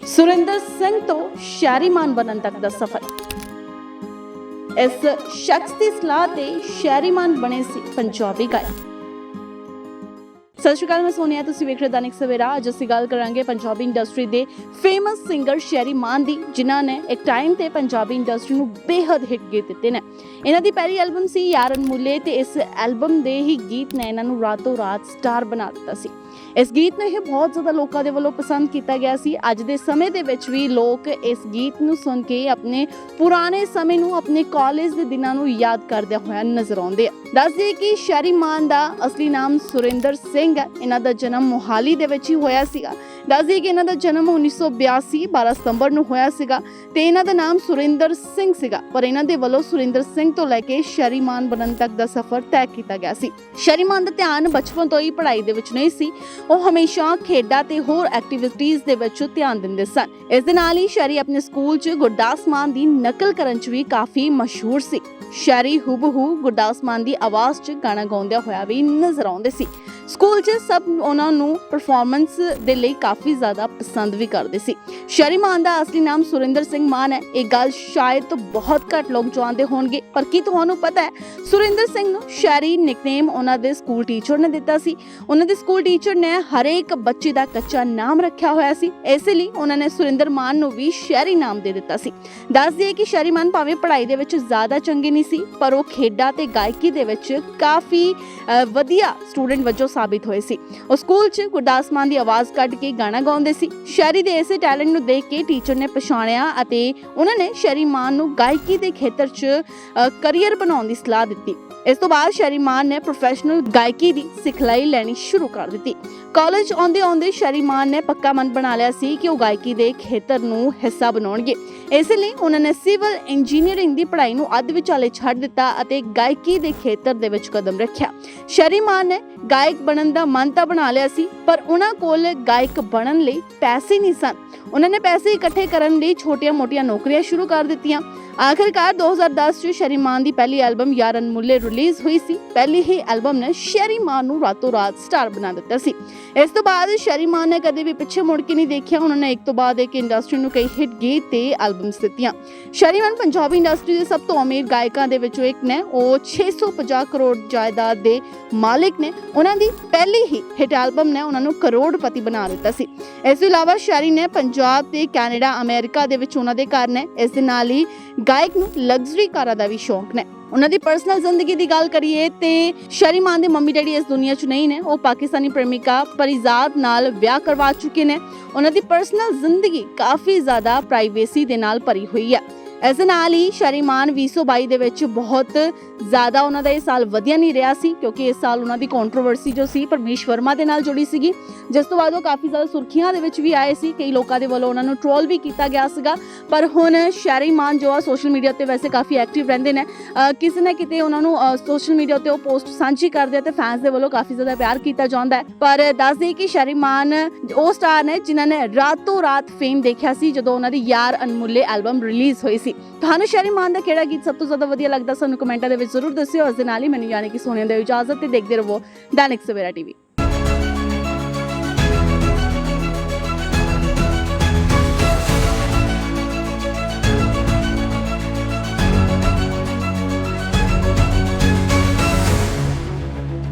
ਸੁਰਿੰਦਰ ਸਿੰਘ ਤੋਂ ਸ਼ਹਿਰੀਮਾਨ ਬਣਨ ਤੱਕ ਦਾ ਸਫ਼ਰ। ਇਸ ਸ਼ਖਸ ਦੀ ਸਲਾਹ ਤੇ ਸ਼ਹਿਰੀਮਾਨ ਬਣੇ ਸੀ ਪੰਜਾਬੀ ਗਾਇਕ। ਸਤਿ ਸ਼੍ਰੀ ਅਕਾਲ, ਮੈਂ ਸੋਨੀਆ, ਤੁਸੀਂ ਵੇਖ ਰਹੇ ਦਾਨਿਕ ਸਵੇਰਾ। ਅੱਜ ਅਸੀਂ ਗੱਲ ਕਰਾਂਗੇ ਪੰਜਾਬੀ ਇੰਡਸਟਰੀ ਦੇ ਫੇਮਸ ਸਿੰਗਰ ਸ਼ੈਰੀ ਮਾਨ ਦੀ, ਜਿਨ੍ਹਾਂ ਨੇ ਇੱਕ ਟਾਈਮ ਤੇ ਪੰਜਾਬੀ ਇੰਡਸਟਰੀ ਨੂੰ ਬੇਹੱਦ ਹਿੱਟ ਗੀਤ ਦਿੱਤੇ ਨੇ। ਇਹਨਾਂ ਦੀ ਪਹਿਲੀ ਐਲਬਮ ਸੀ ਯਾਰਨ ਮੁੱਲੇ ਤੇ ਇਸ ਐਲਬਮ ਦੇ ਹੀ ਗੀਤ ਨੇ ਇਹਨਾਂ ਨੂੰ ਰਾਤੋਂ ਰਾਤ ਸਟਾਰ ਬਣਾ ਦਿੱਤਾ ਸੀ। ਇਸ ਗੀਤ ਨੂੰ ਇਹ ਬਹੁਤ ਜ਼ਿਆਦਾ ਲੋਕਾਂ ਦੇ ਵੱਲੋਂ ਪਸੰਦ ਕੀਤਾ ਗਿਆ ਸੀ। ਅੱਜ ਦੇ ਸਮੇਂ ਦੇ ਵਿੱਚ ਵੀ ਲੋਕ ਇਸ ਗੀਤ ਨੂੰ ਸੁਣ ਕੇ ਆਪਣੇ ਪੁਰਾਣੇ ਸਮੇਂ ਨੂੰ, ਆਪਣੇ ਕਾਲਜ ਦੇ ਦਿਨਾਂ ਨੂੰ ਯਾਦ ਕਰਦਿਆਂ ਹੋਇਆ ਨਜ਼ਰ ਆਉਂਦੇ ਆ। ਦੱਸ ਕਿ ਸ਼ੈਰੀ ਮਾਨ ਦਾ ਅਸਲੀ ਨਾਮ ਸੁਰਿੰਦਰ ਸਿੰਘ ਹੈ ਇਹਨਾਂ ਦਾ ਜਨਮ ਮੋਹਾਲੀ ਦੇ ਵਿੱਚ ਹੀ ਹੋਇਆ ਸੀਗਾ। ਦੱਸ ਕਿ ਇਹਨਾਂ ਦਾ ਜਨਮ 1982 12 ਸਤੰਬਰ ਨੂੰ ਹੋਇਆ ਸੀਗਾ ਤੇ ਇਹਨਾਂ ਦਾ ਨਾਮ ਸੁਰਿੰਦਰ ਸਿੰਘ ਸੀਗਾ। ਪਰ ਇਹਨਾਂ ਦੇ ਵੱਲੋਂ ਸੁਰਿੰਦਰ ਸਿੰਘ ਤੋਂ ਲੈ ਕੇ ਸ਼ੈਰੀ ਬਣਨ ਤੱਕ ਦਾ ਸਫ਼ਰ ਤੈਅ ਕੀਤਾ ਗਿਆ ਸੀ। ਸ਼ੈਰੀ ਦਾ ਧਿਆਨ ਬਚਪਨ ਤੋਂ ਹੀ ਪੜ੍ਹਾਈ ਦੇ ਵਿੱਚ ਨਹੀਂ ਸੀ। ਉਹ ਹਮੇਸ਼ਾ ਖੇਡਾਂ ਤੇ ਹੋਰ ਐਕਟੀਵਿਟੀਜ਼ ਦੇ ਵਿੱਚ ਧਿਆਨ ਦਿੰਦੇ ਸਨ। ਇਸ ਦੇ ਨਾਲ ਹੀ ਸ਼ੈਰੀ ਆਪਣੇ ਸਕੂਲ 'ਚ ਗੁਰਦਾਸ ਮਾਨ ਦੀ ਨਕਲ ਕਰਨ 'ਚ ਵੀ ਕਾਫੀ ਮਸ਼ਹੂਰ ਸੀ। ਸ਼ੈਰੀ ਹੁਬਹੂ ਗੁਰਦਾਸ ਮਾਨ ਦੀ ਆਵਾਜ਼ 'ਚ ਗਾਣਾ ਗਾਉਂਦਿਆਂ ਹੋਇਆ ਵੀ ਨਜ਼ਰ ਆਉਂਦੇ ਸੀ। ਸਕੂਲ 'ਚ ਸਭ ਉਹਨਾਂ ਨੂੰ ਪਰਫਾਰਮੈਂਸ ਦੇ ਲਈ ਕਾਫੀ ਜ਼ਿਆਦਾ ਪਸੰਦ ਵੀ ਕਰਦੇ ਸੀ। ਸ਼ੈਰੀ ਮਾਨ ਦਾ ਅਸਲੀ ਨਾਮ ਸੁਰਿੰਦਰ ਸਿੰਘ ਮਾਨ ਹੈ। ਇਹ ਗੱਲ ਸ਼ਾਇਦ ਤੋਂ ਬਹੁਤ ਘੱਟ ਲੋਕ ਜਾਣਦੇ ਹੋਣਗੇ, ਪਰ ਕੀ ਤੁਹਾਨੂੰ ਪਤਾ ਹੈ? ਸੁਰਿੰਦਰ ਸਿੰਘ ਨੂੰ ਸ਼ੈਰੀ ਨਿਕਨੇਮ ਉਹਨਾਂ ਦੇ ਸਕੂਲ ਟੀਚਰ ਨੇ ਦਿੱਤਾ ਸੀ। ਉਹਨਾਂ ਦੇ ਸਕੂਲ ਟੀਚਰ ਨੇ ਹਰੇਕ ਬੱਚੇ ਦਾ ਕੱਚਾ ਨਾਮ ਰੱਖਿਆ ਹੋਇਆ ਸੀ। ਇਸੇ ਲਈ ਉਹਨਾਂ ਨੇ ਸੁਰਿੰਦਰ ਮਾਨ ਨੂੰ ਵੀ ਸ਼ੈਰੀ ਨਾਮ ਦੇ ਦਿੱਤਾ ਸੀ। ਦੱਸ ਦਈਏ ਕਿ ਸ਼ੈਰੀ ਮਾਨ ਭਾਵੇਂ ਪੜ੍ਹਾਈ ਦੇ ਵਿੱਚ ਜ਼ਿਆਦਾ ਚੰਗੇ ਨਹੀਂ ਸੀ, ਪਰ ਉਹ ਖੇਡਾਂ ਤੇ ਗਾਇਕੀ ਦੇ ਵਿੱਚ ਕਾਫੀ ਵਧੀਆ ਸਟੂਡੈਂਟ ਵਜੋਂ ਸਾਬਿਤ ਹੋਏ ਸੀ। ਉਹ ਸਕੂਲ 'ਚ ਗੁਰਦਾਸ ਮਾਨ ਦੀ ਆਵਾਜ਼ ਕੱਢ ਕੇ ਗਾਣਾ ਗਾਉਂਦੇ ਸੀ। ਸ਼ੈਰੀ ਦੇ ਇਸੇ ਟੈਲੈਂਟ ਨੂੰ ਦੇਖ ਕੇ ਟੀਚਰ ਨੇ ਪਛਾਣਿਆ ਅਤੇ ਉਹਨਾਂ ਨੇ ਸ਼ੈਰੀ ਮਾਨ ਨੂੰ ਗਾਇਕੀ ਦੇ ਖੇਤਰ 'ਚ ਕਰੀਅਰ ਬਣਾਉਣ ਦੀ ਸਲਾਹ ਦਿੱਤੀ। ਇਸ ਤੋਂ ਬਾਅਦ ਸ਼ੈਰੀ ਨੇ ਪ੍ਰੋਫੈਸ਼ਨਲ ਗਾਇਕੀ ਦੀ ਸਿਖਲਾਈ ਲੈਣੀ ਸ਼ੁਰੂ ਕਰ ਦਿੱਤੀ। ਕਾਲਜ ਆਉਂਦੇ ਆਉਂਦੇ ਸ਼ਰੀਮਾਨ ਨੇ ਪੱਕਾ ਮਨ ਬਣਾ ਲਿਆ ਸੀ ਕਿ ਉਹ ਗਾਇਕੀ ਦੇ ਖੇਤਰ ਨੂੰ ਹਿੱਸਾ ਬਣਾਉਣਗੇ। ਇਸ ਲਈ ਉਹਨਾਂ ਨੇ ਸਿਵਲ ਇੰਜੀਨੀਅਰਿੰਗ ਦੀ ਪੜ੍ਹਾਈ ਨੂੰ ਅੱਧ ਵਿਚਾਲੇ ਛੱਡ ਦਿੱਤਾ ਅਤੇ ਗਾਇਕੀ ਦੇ ਖੇਤਰ ਦੇ ਵਿੱਚ ਕਦਮ ਰੱਖਿਆ। ਸ਼ਰੀਮਾਨ ਨੇ ਗਾਇਕ ਬਣਨ ਦਾ ਮਨ ਤਾਂ ਬਣਾ ਲਿਆ ਸੀ, ਪਰ ਉਹਨਾਂ ਕੋਲ ਗਾਇਕ ਬਣਨ ਲਈ ਪੈਸੇ ਨਹੀਂ ਸਨ। ਉਹਨਾਂ ਨੇ ਪੈਸੇ ਇਕੱਠੇ ਕਰਨ ਲਈ ਛੋਟੀਆਂ-ਮੋਟੀਆਂ ਨੌਕਰੀਆਂ ਸ਼ੁਰੂ ਕਰ ਦਿੱਤੀਆਂ। ਆਖਿਰਕਾਰ 2010 ਚ ਸ਼ੈਰੀ ਦੀ ਪਹਿਲੀ ਐਲਬਮ ਯਾਰਨ ਮੁੱਲੇ ਰਿਲੀਜ਼ ਹੋਈ ਸੀ। ਪਹਿਲੀ ਹੀ ਐਲਬਮ ਨੇ ਸ਼ੈਰੀ ਨੂੰ ਰਾਤੋਂ ਰਾਤ ਸਟਾਰ ਬਣਾ ਦਿੱਤਾ ਸੀ। ਇਸ ਤੋਂ ਬਾਅਦ ਸ਼ਰੀਮਾਨ ਨੇ ਕਦੇ ਵੀ ਪਿੱਛੇ ਮੁੜ ਕੇ ਨਹੀਂ ਦੇਖਿਆ। ਉਹਨਾਂ ਨੇ ਇੱਕ ਤੋਂ ਬਾਅਦ ਇੱਕ ਇੰਡਸਟਰੀ ਨੂੰ ਕਈ ਹਿੱਟ ਗੀਤ ਤੇ ਐਲਬਮਸ ਦਿੱਤੀਆਂ। ਸ਼ਰੀਮਾਨ ਪੰਜਾਬੀ ਇੰਡਸਟਰੀ ਦੇ ਸਭ ਤੋਂ ਅਮੀਰ ਗਾਇਕਾਂ ਦੇ ਵਿੱਚੋਂ ਇੱਕ ਨੇ। ਉਹ 650 ਕਰੋੜ ਜਾਇਦਾਦ ਦੇ ਮਾਲਿਕ ਨੇ। ਉਹਨਾਂ ਦੀ ਪਹਿਲੀ ਹੀ ਹਿੱਟ ਐਲਬਮ ਨੇ ਉਹਨਾਂ ਨੂੰ ਕਰੋੜਪਤੀ ਬਣਾ ਦਿੱਤਾ ਸੀ। ਇਸ ਤੋਂ ਇਲਾਵਾ ਸ਼ੈਰੀ ਨੇ ਪੰਜਾਬ ਤੇ ਕੈਨੇਡਾ, ਅਮਰੀਕਾ ਦੇ ਵਿੱਚ ਉਹਨਾਂ ਦੇ ਘਰ ਨੇ। ਇਸ ਦੇ ਨਾਲ ਹੀ ਗਾਇਕ ਨੂੰ ਲਗਜ਼ਰੀ ਕਾਰਾਂ ਦਾ ਵੀ ਸ਼ੌਂਕ ਨੇ। ਉਹਨਾਂ ਦੀ ਪਰਸਨਲ ਜ਼ਿੰਦਗੀ ਦੀ ਗੱਲ ਕਰੀਏ ਤੇ ਸ਼ੈਰੀ ਦੇ ਮੰਮੀ ਡੈਡੀ ਇਸ ਦੁਨੀਆ 'ਚ ਨਹੀਂ ਨੇ। ਉਹ ਪਾਕਿਸਤਾਨੀ ਪ੍ਰੇਮਿਕਾ ਪਰਿਜ਼ਾਦ ਨਾਲ ਵਿਆਹ ਕਰਵਾ ਚੁੱਕੇ ਨੇ। ਉਹਨਾਂ ਦੀ ਪਰਸਨਲ ਜ਼ਿੰਦਗੀ ਕਾਫੀ ਜ਼ਿਆਦਾ ਪ੍ਰਾਈਵੇਸੀ ਦੇ ਨਾਲ ਭਰੀ ਹੋਈ ਹੈ। ਇਸ ਦੇ ਨਾਲ ਹੀ ਸ਼ੈਰੀ ਮਾਨ 2022 ਦੇ ਵਿੱਚ ਬਹੁਤ ਜ਼ਿਆਦਾ ਉਹਨਾਂ ਦਾ ਇਹ ਸਾਲ ਵਧੀਆ ਨਹੀਂ ਰਿਹਾ ਸੀ, ਕਿਉਂਕਿ ਇਸ ਸਾਲ ਉਹਨਾਂ ਦੀ ਕੰਟਰੋਵਰਸੀ ਜੋ ਸੀ, ਪਰਮੇਸ਼ ਵਰਮਾ ਦੇ ਨਾਲ ਜੁੜੀ ਸੀਗੀ। ਜਿਸ ਤੋਂ ਬਾਅਦ ਉਹ ਕਾਫੀ ਜ਼ਿਆਦਾ ਸੁਰਖੀਆਂ ਦੇ ਵਿੱਚ ਵੀ ਆਏ ਸੀ, ਕਈ ਲੋਕਾਂ ਦੇ ਵੱਲੋਂ ਉਹਨਾਂ ਨੂੰ ਟ੍ਰੋਲ ਵੀ ਕੀਤਾ ਗਿਆ ਸੀਗਾ। ਪਰ ਹੁਣ ਸ਼ੈਰੀ ਮਾਨ ਜੋ ਆ ਸੋਸ਼ਲ ਮੀਡੀਆ ਤੇ ਵੈਸੇ ਕਾਫੀ ਐਕਟਿਵ ਰਹਿੰਦੇ ਨੇ। ਕਿਸੇ ਨਾ ਕਿਤੇ ਉਹਨਾਂ ਨੂੰ ਸੋਸ਼ਲ ਮੀਡੀਆ ਤੇ ਉਹ ਪੋਸਟ ਸਾਂਝੀ ਕਰਦੇ ਆ ਤੇ ਫੈਨਸ ਦੇ ਵੱਲੋਂ ਕਾਫੀ ਜ਼ਿਆਦਾ ਪਿਆਰ ਕੀਤਾ ਜਾਂਦਾ ਹੈ। ਪਰ ਦੱਸ ਦੇਈਏ ਕਿ ਸ਼ੈਰੀ ਮਾਨ ਉਹ ਸਟਾਰ ਨੇ ਜਿਨ੍ਹਾਂ ਨੇ ਰਾਤੋਂ ਰਾਤ ਫੇਮ ਦੇਖਿਆ ਸੀ, ਜਦੋਂ ਉਹਨਾਂ ਦੀ ਯਾਰ ਅਨਮੁੱਲੇ ਐਲਬਮ ਰਿਲੀਜ਼ ਹੋਈ ਸੀ। ਤੁਹਾਨੂੰ ਸ਼ੈਰੀ ਮਾਨ ਦਾ ਕਿਹੜਾ ਗੀਤ ਸਭ ਤੋਂ ਜ਼ਿਆਦਾ ਵਧੀਆ ਲੱਗਦਾ ਸਾਨੂੰ ਕਮੈਂਟਾਂ ਦੇ ਵਿੱਚ ਜ਼ਰੂਰ ਦੱਸਿਓ। ਉਸ ਦੇ ਨਾਲ ਹੀ ਮੈਨੂੰ ਯਾਨੀ ਕਿ ਸੋਨੀਆ ਦੇ ਇਜਾਜ਼ਤ ਤੇ ਦੇਖਦੇ ਰਹੋ ਦੈਨਿਕ ਸਵੇਰਾ ਟੀਵੀ।